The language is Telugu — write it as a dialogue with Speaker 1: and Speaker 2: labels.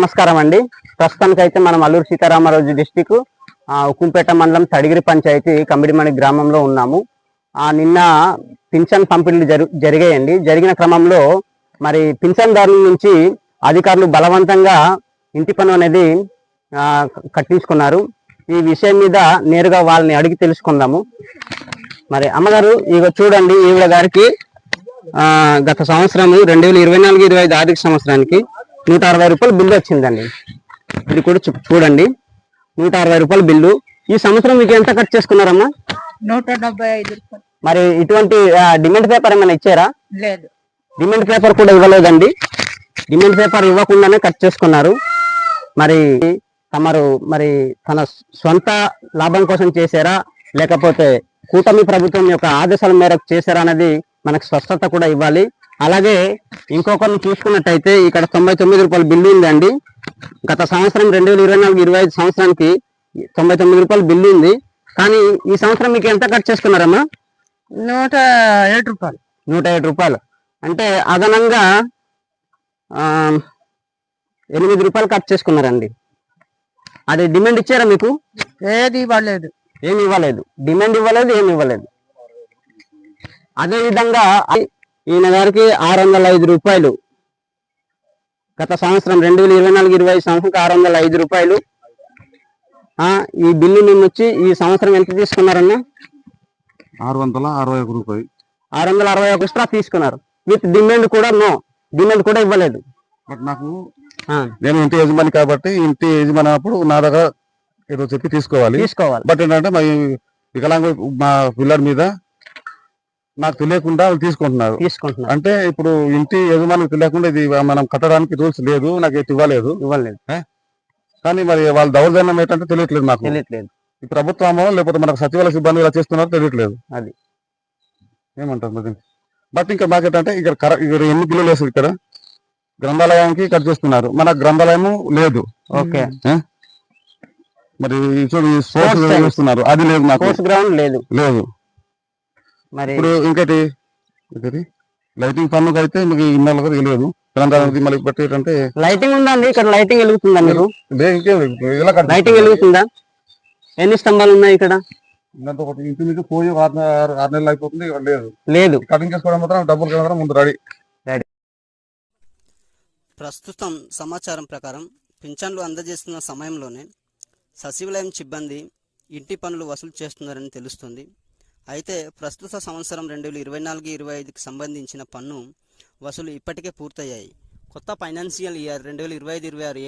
Speaker 1: నమస్కారం అండి. ప్రస్తుతానికి అయితే మనం అల్లూరు సీతారామరాజు డిస్టిక్ ఉక్కుంపేట మండలం తడిగిరి పంచాయతీ కమిడిమణి గ్రామంలో ఉన్నాము. నిన్న పింఛన్ పంపిణీలు జరు జరిగాయండి. జరిగిన క్రమంలో మరి పింఛన్దారుల నుంచి అధికారులు బలవంతంగా ఇంటి పన్ను అనేది కట్టించుకున్నారు. ఈ విషయం మీద నేరుగా వాళ్ళని అడిగి తెలుసుకుందాము. మరి అమ్మగారు ఇక చూడండి ఈవిడ గారికి గత సంవత్సరం రెండు వేల ఇరవై నాలుగు ఇరవై ఐదు ఆర్థిక సంవత్సరానికి నూట అరవై రూపాయలు బిల్లు వచ్చిందండి. ఇది కూడా చూడండి. నూట అరవై రూపాయల బిల్లు. ఈ సంవత్సరం మీకు ఎంత కట్ చేసుకున్నారమ్మా?
Speaker 2: నూట డెబ్బై ఐదు రూపాయలు.
Speaker 1: మరి ఇటువంటి డిమాండ్ పేపర్ ఏమైనా ఇచ్చారా?
Speaker 2: లేదు.
Speaker 1: డిమాండ్ పేపర్ కూడా ఇవ్వలేదండి. డిమాండ్ పేపర్ ఇవ్వకుండానే కట్ చేసుకున్నారు. మరి తమరు మరి తన సొంత లాభం కోసం చేశారా? లేకపోతే కూటమి ప్రభుత్వం యొక్క ఆదేశాల మేరకు చేశారా అనేది మనకు స్పష్టత కూడా ఇవ్వాలి. అలాగే ఇంకొకరిని చూసుకున్నట్టయితే ఇక్కడ తొంభై తొమ్మిది రూపాయల బిల్లు ఉందండి. గత సంవత్సరం రెండు వేల ఇరవై నాలుగు ఇరవై ఐదు సంవత్సరానికి తొంభై తొమ్మిది రూపాయల బిల్లు ఉంది. కానీ ఈ సంవత్సరం మీకు ఎంత కట్ చేసుకున్నారమ్మా?
Speaker 2: నూట ఏడు రూపాయలు.
Speaker 1: నూట ఏడు రూపాయలు. అంటే అదనంగా ఎనిమిది రూపాయలు కట్ చేసుకున్నారండి. అది డిమాండ్ ఇచ్చారా మీకు?
Speaker 2: ఏది ఇవ్వలేదు.
Speaker 1: ఏమి ఇవ్వలేదు. డిమాండ్ ఇవ్వలేదు ఏమి ఇవ్వలేదు. అదే విధంగా ఈయన గారికి ఆరు వందల ఐదు రూపాయలు. గత సంవత్సరం రెండు వేల ఇరవై నాలుగు ఇరవై సంవత్సరం ఆరు వందల ఐదు రూపాయలు ఈ బిల్లు నిన్న వచ్చి ఈ సంవత్సరం ఎంత తీసుకున్నారన్నా?
Speaker 3: ఆరు వందల అరవై ఒక రూపాయి.
Speaker 1: ఆరు వందల అరవై ఒక ఎక్స్ట్రా తీసుకున్నారు. విత్ డిమాండ్ కూడా నో. డిమాండ్ కూడా ఇవ్వలేదు.
Speaker 3: బట్ నాకు నేను ఇంటి యజమాని కాబట్టి ఇంటి యజమాని అప్పుడు నా దగ్గర ఏదో చెప్పి తీసుకోవాలి.
Speaker 1: తీసుకోవాలి.
Speaker 3: బట్ ఏంటంటే మా వికలాంగ మా పిల్లడి మీద నాకు తెలియకుండా వాళ్ళు తీసుకుంటున్నారు.
Speaker 1: తీసుకుంటున్నారు.
Speaker 3: అంటే ఇప్పుడు ఇంటి యజమానికి తెలియకుండా ఇది మనం కట్టడానికి రూల్స్ లేదు నాకు ఇది ఇవ్వలేదు.
Speaker 1: ఇవ్వలేదు.
Speaker 3: కానీ మరి వాళ్ళ దౌర్జన్యం ఏంటంటే తెలియట్లేదు నాకు
Speaker 1: తెలియట్లేదు.
Speaker 3: ఈ ప్రభుత్వమో లేకపోతే మనకు సచివాలయ సిబ్బంది ఇలా చేస్తున్నారో తెలియట్లేదు.
Speaker 1: అది.
Speaker 3: ఏమంటారు మరి బట్ ఇంకా మాకేంటంటే ఇక్కడ కర ఇక్కడ ఎన్ని బిల్లులు వేస్తారు ఇక్కడ? గ్రంథాలయానికి కట్ చేస్తున్నారు. మన గ్రంథాలయము లేదు.
Speaker 1: ఓకే.
Speaker 3: మరి చూడు స్పోర్ట్స్. చేస్తున్నారు అది లేదు నాకు
Speaker 1: కోర్స్ గ్రౌండ్ లేదు.
Speaker 3: లేదు.
Speaker 1: మరి
Speaker 3: ఇప్పుడు ఇంకటి? ఇంకటి? లైటింగ్ పన్నుకు అయితే మీకు ఇన్నాళ్ళ కూడా తెలియదు. గ్రంథాలయానికి మళ్ళీ బట్టి ఏంటంటే
Speaker 1: లైటింగ్ ఉందండి ఇక్కడ లైటింగ్ వెలుగుతుందా మీరు లైటింగ్ వెలుగుతుందా? ఎన్ని స్తంభాలు ఉన్నాయి ఇక్కడ?
Speaker 3: ఒకటి ఇంటి నుంచి పోయి ఆరు నెలలు అయిపోతుంది లేదు.
Speaker 1: లేదు.
Speaker 3: కటింగ్ చేసుకోవడం మాత్రం డబ్బులు ముందు రెడీ.
Speaker 4: ప్రస్తుతం సమాచారం ప్రకారం పింఛన్లు అందజేస్తున్న సమయంలోనే సచివాలయం సిబ్బంది ఇంటి పనులు వసూలు చేస్తున్నారని తెలుస్తుంది. అయితే ప్రస్తుత సంవత్సరం రెండు వేల ఇరవై నాలుగు ఇరవై ఐదుకి సంబంధించిన పన్ను వసూలు ఇప్పటికే పూర్తయ్యాయి. కొత్త ఫైనాన్షియల్ ఇయర్ రెండు వేల ఇరవై ఐదు ఇరవై ఆరు